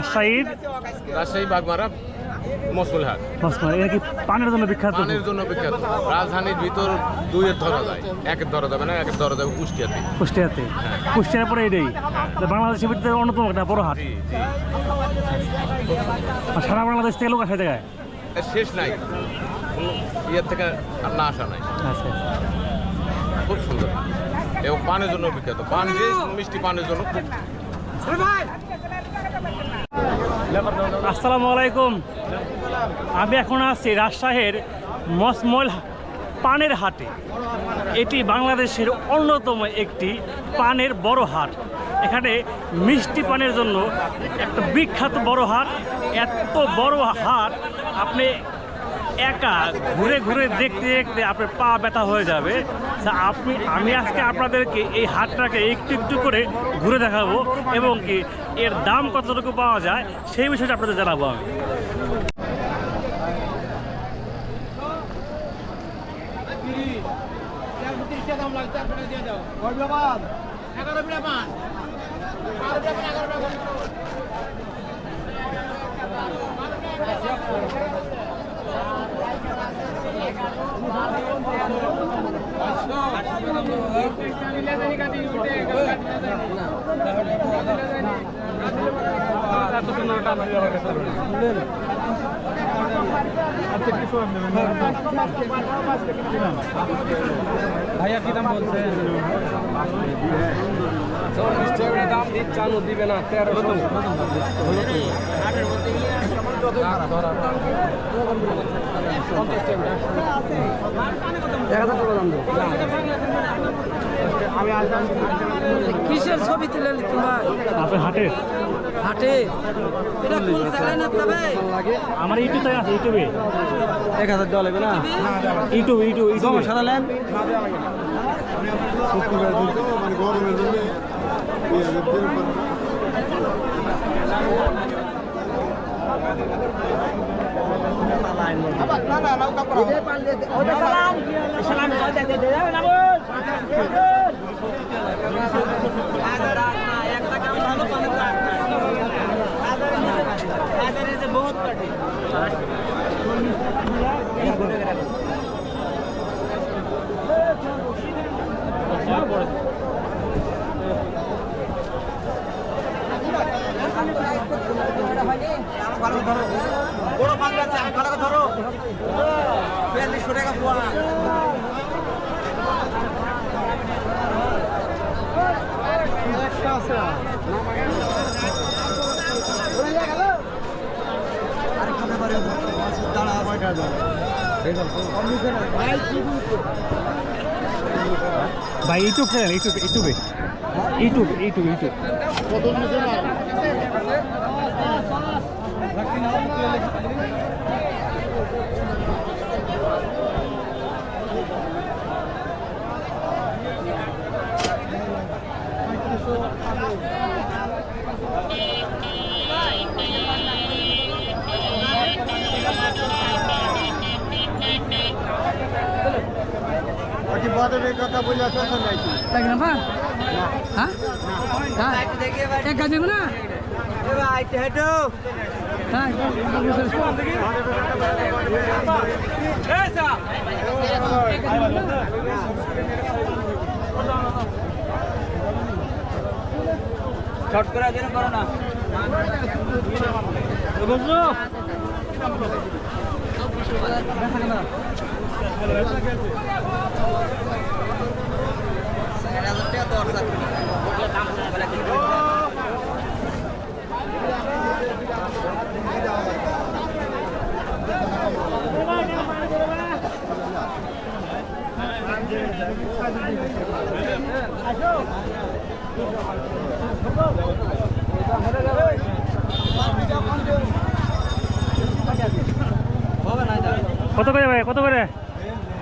রাজশাহীর? রাজশাহী বাগমারা মসুল হাট মসমা এটা কি পানের জন্য বিখ্যাত? পানির জন্য বিখ্যাত। রাজধানীর ভিতর দুইয়ের ধরা যায় একের ধরা যাবে না একের ধরা যাবে কুষ্টিয়াতে। কুষ্টিয়াতে। কুষ্টিয়ার পরে এটাই। তো বাংলাদেশের ভিতরে অন্যতম একটা বড় হাট। সারা বাংলাদেশ থেকে লোক আসে জায়গায়? শেষ নাই। ইয়ের থেকে আর না আসা নাই। আচ্ছা। খুব সুন্দর। এবং পানের জন্য বিখ্যাত। পান মিষ্টি পানের জন্য খুব আসসালামু আলাইকুম আমি এখন আছি রাজশাহের মসমল পানের হাটে। এটি বাংলাদেশের অন্যতম একটি পানের বড় হাট। এখানে মিষ্টি পানের জন্য একটা বিখ্যাত বড় হাট। এত বড় হাট, আপনি একা ঘুরে ঘুরে দেখতে দেখতে আপনার পা ব্যথা হয়ে যাবে। তা আপনি, আমি আজকে আপনাদেরকে এই হাটটাকে একটু একটু করে ঘুরে দেখাবো এবং কি এর দাম কতটুকু পাওয়া যায় সেই বিষয়টা আপনাদের জানাব আমি। টাকা দাম দিচ্ছানো দিবে না তেরোশো কিসের ছবি তুলে আপনার হাটে হাটে এটা কোন চ্যানেল না তবে আমার ইউটিউবে আছে ইউটিউবে এক হাজার দেওয়া লাগবে না ইউটিউব ইউটিউব ইউটিউব সারালেন বড় পাঁচ আছে করে ধরো বিয়াল্লিশশো টাকা পোয়া ভাই ইউটিউব চ্যানেল ইউটিউব ইউটিউবে ইউটিউব ইউটিউব ইউটিউব লাগে না বা হ্যাঁ? হ্যাঁ। এক কাজ দেবো না? হ্যাঁ করে দিন করো না। কত করে ভাই? কত করে?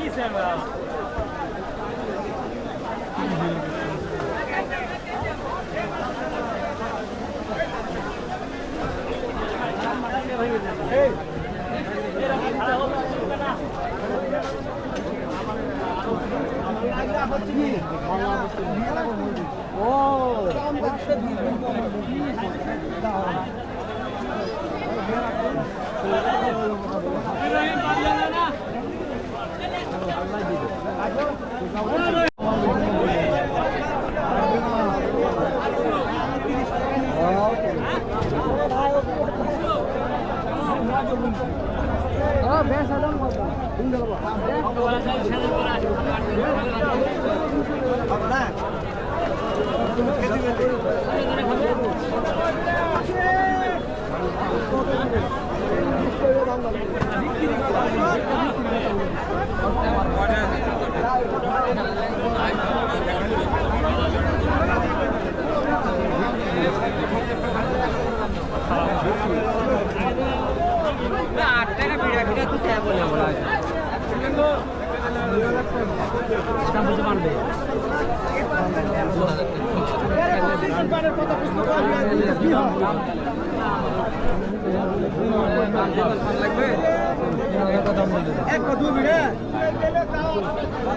İyi sen be abi. হবে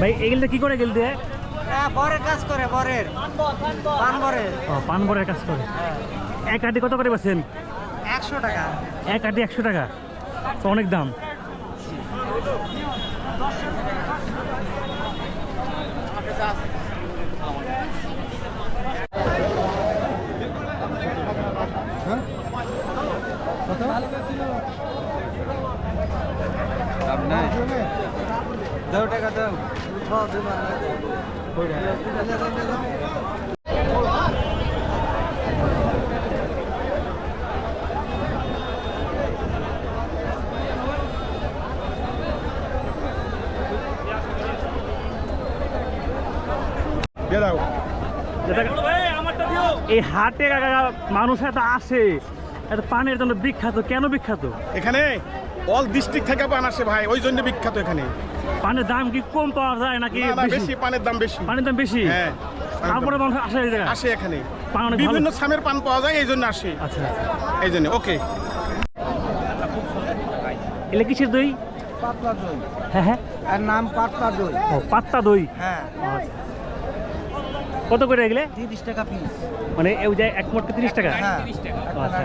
ভাই এগুলো কি করে গেলতে? হ্যাঁ বরের কাজ করে বরের। পান বরের। ও পান বরের কাজ করে। এক আটি কত করে একশো টাকা। এক আটি একশো টাকা। তো অনেক দাম। দাও। টাকা দাও এই হাটে মানুষ এত আসে। এত পানের জন্য বিখ্যাত কেন বিখ্যাত? এখানে অল ডিস্ট্রিক্ট থেকে পান আসে ভাই ওই জন্য বিখ্যাত এখানে। পানের দাম কি কম পাওয়া যায় নাকি বেশি? পানের দাম বেশি। পানির দাম বেশি? হ্যাঁ তারপরে মানুষ আসে এই জায়গায়? আসে এখানে। পান বিভিন্ন সামের পান পাওয়া যায় এই জন্য আসে। আচ্ছা আচ্ছা। এই জন্য ওকে এলে কিসের দই? পাতলা দই। হ্যাঁ হ্যাঁ। এর নাম পাতলা দই। ও পাত্তা দই? হ্যাঁ। কত করে এগুলো? তিরিশ টাকা পিস মানে ওই যে এক মোটকে তিরিশ টাকা? হ্যাঁ। ও, আচ্ছা।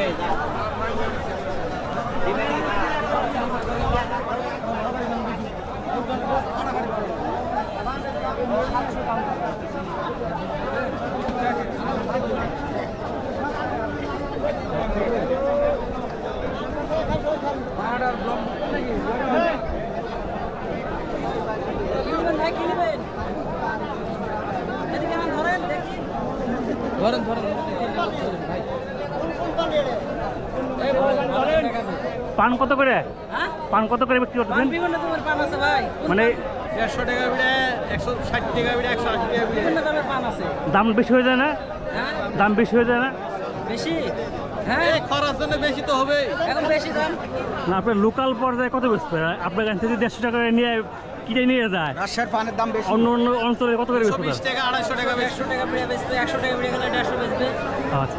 对在 পান কত করে? হ্যাঁ? পান কত করে বিক্রি করতেছেন? বিভিন্ন দামের পান আছে ভাই। মানে দেড়শো টাকা বিড়ে একশো ষাট টাকা বিড়ে একশো আশি টাকা বিভিন্ন দামের পান আছে। দাম বেশি হয়ে যায় না? হ্যাঁ? দাম বেশি হয়ে যায় না? বেশি? হ্যাঁ? জন্য বেশি তো হবে এখন বেশি দাম? না আপনার লোকাল পর্যায়ে কত হয়? আপনার কাছ থেকে দেড়শো টাকা নিয়ে কিনে নিয়ে যায় রাজশাহীর পানের দাম বেশি। অন্য অন্য অঞ্চলে কত করে বেচতে টাকা আড়াইশো টাকা বেশি টাকা বিড়ে বেচবে একশো টাকা বিড়ে গেলে দেড়শো বেচবে। আচ্ছা।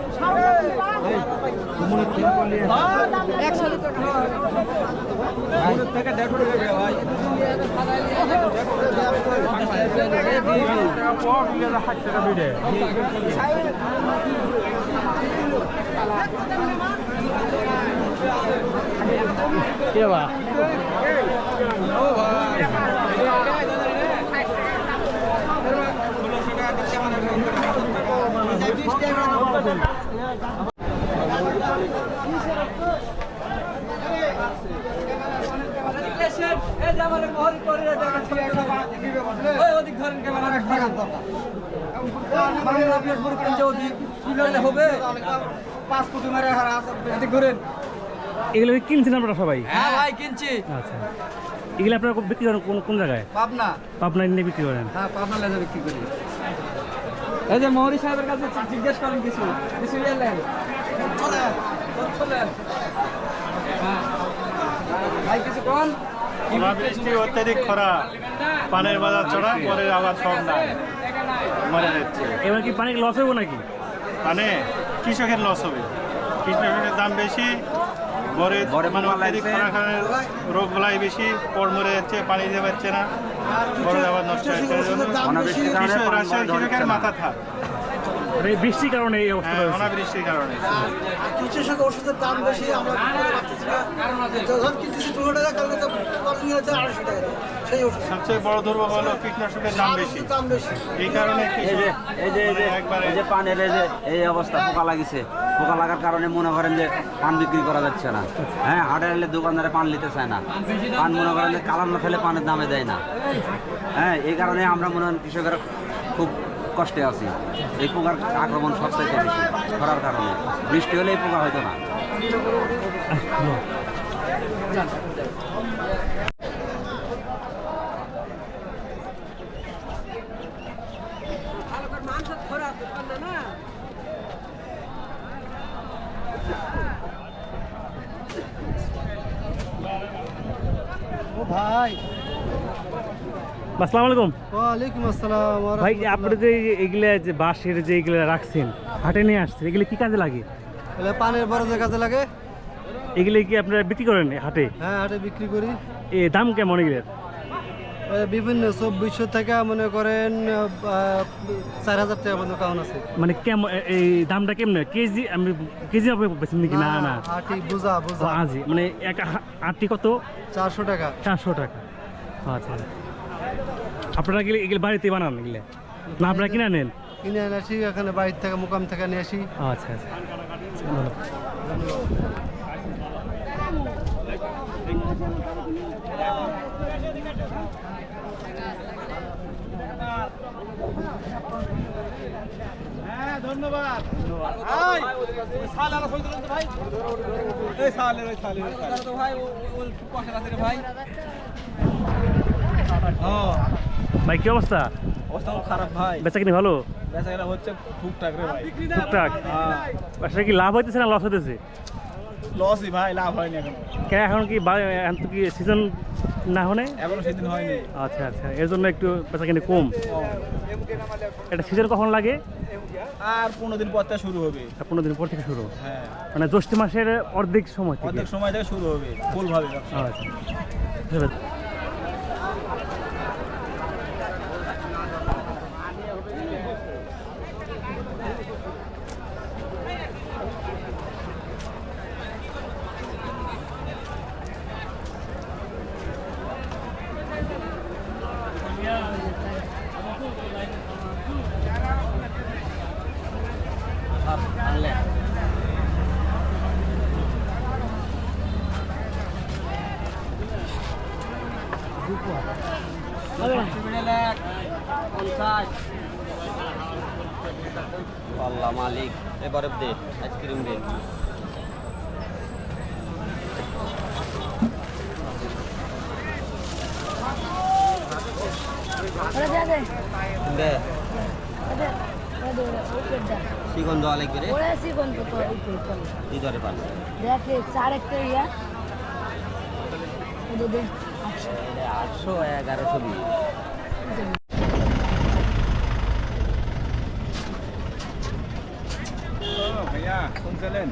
দেড়শো টাকা বিড়ে ভাই কে পাঁচ কোটি মারে হারা ঘুরেন এগুলো কিনছেন আপনারা সবাই? হ্যাঁ ভাই কিনছি। আচ্ছা। এগুলো আপনারা বিক্রি করেন কোন কোন জায়গায়? পাবনা। পাবনা নিয়ে বিক্রি করেন? হ্যাঁ পাবনা লেজা বিক্রি করি। এই যে মৌরি সাহেবের কাছে জিজ্ঞেস করেন কিছু। কিছু ইয়ে লেন চলে চলে ভাই কিছু কোন? বৃষ্টি অত্যাধিক খরা। পানের বাজার চড়া পরে আবার সব নাই। মরে যাচ্ছে। এবার কি পানি লস হব নাকি? মানে কৃষকের লস হবে। কৃষকের দাম বেশি বরে মানে অত্যাধিক খানা রোগ বলাই বেশি পর মরে যাচ্ছে পানি দিতে পারছে না। বড় আবার নষ্ট হচ্ছে কৃষকের মাথা থাক মানে বৃষ্টির কারণে এই অবস্থা হ্যাঁ, হয়েছে অনাবৃষ্টির কারণে। কৃষক ওষুধের দাম বেশি আমরা যখন কিনতেছি দুশো টাকা কালকে তো আড়াইশো টাকা সবচেয়ে বড় দুর্ভোগ হলো কীটনাশকের দাম বেশি। ওষুধের দাম বেশি। এই কারণে এই যে এই যে এই যে মানে এই যে পানের এই যে এই অবস্থা পোকা লাগিছে। পোকা লাগার কারণে মনে করেন যে পান বিক্রি করা যাচ্ছে না। হ্যাঁ হাটে এলে দোকানদারে পান নিতে চায় না। পান মনে করেন যে কালার না ফেলে পানের দামে দেয় না। হ্যাঁ এই কারণে আমরা মনে করেন কৃষকেরা খুব কষ্টে আছি। এই পোকার আক্রমণ সবচাইতে বেশি করার কারণে। বৃষ্টি হলে এই পোকা হয়তো না। ভাই। আসসালামু আলাইকুম। ওয়ালাইকুম আসসালাম ভাই। আপনি যে এগুলা যে বাঁশের যে এগুলো রাখছেন হাটে নিয়ে আসছেন এগুলো কি কাজে লাগে? এগুলো পানের বরজের কাজে লাগে। এগুলো কি আপনারা বিক্রি করেন হাটে? হ্যাঁ হাটে বিক্রি করি। এ দাম কেমন এগুলোর? বিভিন্ন চব্বিশশো থেকে মনে করেন চার হাজার টাকা পর্যন্ত কাউন আছে। মানে কেমন এই দামটা কেমন? কেজি আমি কেজি হবে বেছেন নাকি? না না। আটি বুঝা বুঝা। আজি। মানে এক আটটি কত? চারশো টাকা। চারশো টাকা। আচ্ছা। আপনারা গেলে এগুলো বাড়িতে বানান এগুলো? না আপনারা কিনে নেন কিনে আসি এখানে বাড়ির থেকে মোকাম থেকে নিয়ে আসি। আচ্ছা আচ্ছা। ভালো। হ্যাঁ ধন্যবাদ। ভাই। কি অবস্থা? অবস্থা খারাপ ভাই। বেচা কিনি ভালো? বেচা কেনা হচ্ছে টুকটাক রে ভাই। টুকটাক? হ্যাঁ। আসলে কি লাভ হইতেছে না লস হইতেছে? লসই ভাই লাভ হয়নি এখন। কে এখন কি এখন কি সিজন না এখনও সেদিন হয়নি। আচ্ছা আচ্ছা। এর জন্য একটু বেচা কিনি কম। এটা সিজন কখন লাগে? আর পনেরো দিন পর থেকে শুরু হবে। পনেরো দিন পর থেকে শুরু হ্যাঁ। মানে জ্যৈষ্ঠ মাসের অর্ধেক সময় অর্ধেক সময় থেকে শুরু হবে ফুল ভাবে ব্যবসা। আচ্ছা। দে শ্রীগন্ধ আলেক রে কি ধরে পান? দেখে চার একটা ইয়া আটশো এগারোশো বিশ। ভাইয়া, শুনছিলেন?